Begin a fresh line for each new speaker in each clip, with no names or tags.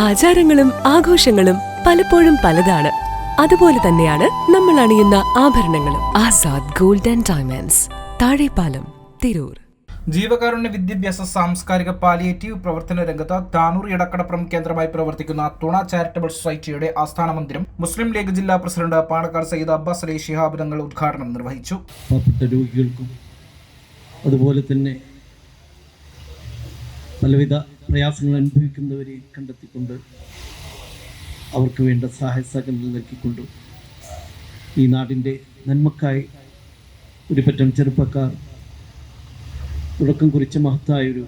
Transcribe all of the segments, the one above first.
ആചാരങ്ങളും ആഘോഷങ്ങളും പലപ്പോഴും പലതാണ്. അതുപോലെ തന്നെയാണ് നമ്മൾ അണിയുന്ന ആഭരണങ്ങളും. Azad golden and diamonds Thazhepalam Tirur.
ജീവകാരുണ്യ വിദ്യാഭ്യാസ സാംസ്കാരിക പാലിയേറ്റീവ് പ്രവർത്തന രംഗത്ത് താനൂർ ഇടക്കടപ്പുറം കേന്ദ്രമായി പ്രവർത്തിക്കുന്ന തുണ ചാരിറ്റബിൾ സൊസൈറ്റിയുടെ ആസ്ഥാന മന്ദിരം മുസ്ലിം ലീഗ് ജില്ലാ പ്രസിഡന്റ് പാണക്കാട് സയ്യിദ് അബ്ബാസ് അലി ഷിഹാബിനങ്ങൾ തങ്ങൾ ഉദ്ഘാടനം നിർവഹിച്ചു.
രോഗികൾക്കും അതുപോലെ തന്നെ പലവിധ പ്രയാസങ്ങൾ അനുഭവിക്കുന്നവരെ കണ്ടെത്തിക്കൊണ്ട് അവർക്ക് വേണ്ട സഹായ സഹകരണം നൽകിക്കൊണ്ടും ഈ നാടിന്റെ നന്മക്കായി ഒരു പറ്റം ചെറുപ്പക്കാർ തുടക്കം കുറിച്ച മഹത്തായൊരു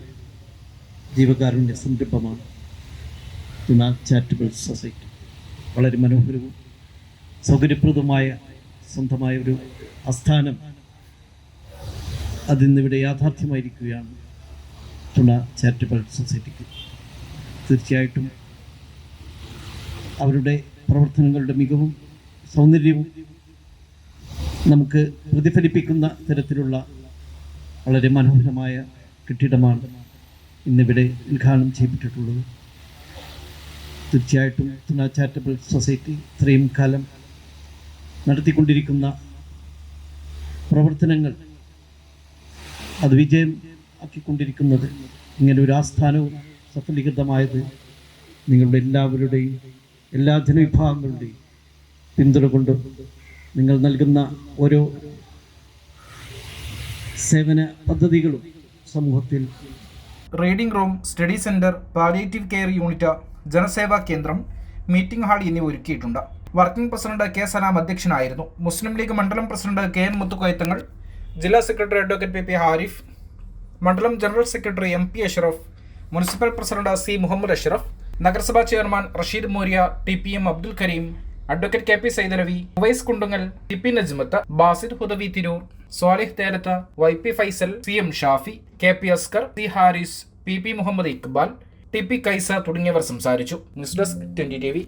ജീവകാരുണ്യ സംരംഭമാണ് തുണ ചാരിറ്റബിൾ സൊസൈറ്റി. വളരെ മനോഹരവും സൗകര്യപ്രദമായ സ്വന്തമായ ഒരു ആസ്ഥാനം അതിന്നിവിടെ യാഥാർത്ഥ്യമായിരിക്കുകയാണ്. തുണ ചാരിറ്റബിൾ സൊസൈറ്റിക്ക് തീർച്ചയായിട്ടും അവരുടെ പ്രവർത്തനങ്ങളുടെ മികവും സൗന്ദര്യവും നമുക്ക് പ്രതിഫലിപ്പിക്കുന്ന തരത്തിലുള്ള വളരെ മനോഹരമായ കെട്ടിടമാണ് ഇന്നിവിടെ ഉദ്ഘാടനം ചെയ്യപ്പെട്ടിട്ടുള്ളത്. തീർച്ചയായിട്ടും തുണ ചാരിറ്റബിൾ സൊസൈറ്റി ഇത്രയും കാലം നടത്തിക്കൊണ്ടിരിക്കുന്ന പ്രവർത്തനങ്ങൾ അത് വിജയം ആക്കിക്കൊണ്ടിരിക്കുന്നത്. ഇങ്ങനെ ഒരു ആസ്ഥാനവും സഫലീകൃതമായത് നിങ്ങളുടെ എല്ലാവരുടെയും എല്ലാ ജനവിഭാഗങ്ങളുടെയും പിന്തുണ കൊണ്ട് നിങ്ങൾ നൽകുന്ന ഓരോ സേവന പദ്ധതികളും സമൂഹത്തിൽ.
Reading room study centre palliative care unit Janaseva കേന്ദ്രം മീറ്റിംഗ് ഹാൾ എന്നിവ ഒരുക്കിയിട്ടുണ്ട്. വർക്കിംഗ് പ്രസിഡന്റ് കെ സലാം അധ്യക്ഷനായിരുന്നു. മുസ്ലിം ലീഗ് മണ്ഡലം പ്രസിഡന്റ് കെ എൻ മുത്തുക്കയത്തങ്ങൾ ജില്ലാ secretary advocate P P Harif മണ്ഡലം general secretary M P Ashraf municipal president C Muhammad Asharaf നഗരസഭാ chairman Rasheed Morya T P M Abdul Kareem advocate K P Saidalavi Uvais Kundungal T P Najmath Basir Hudawi Tirur Swalih Therath Y P Faisal C M Shafi K P Askar C Haris P P Muhammad Iqbal T P Kaisa തുടങ്ങിയവർ സംസാരിച്ചു. News desk twenty T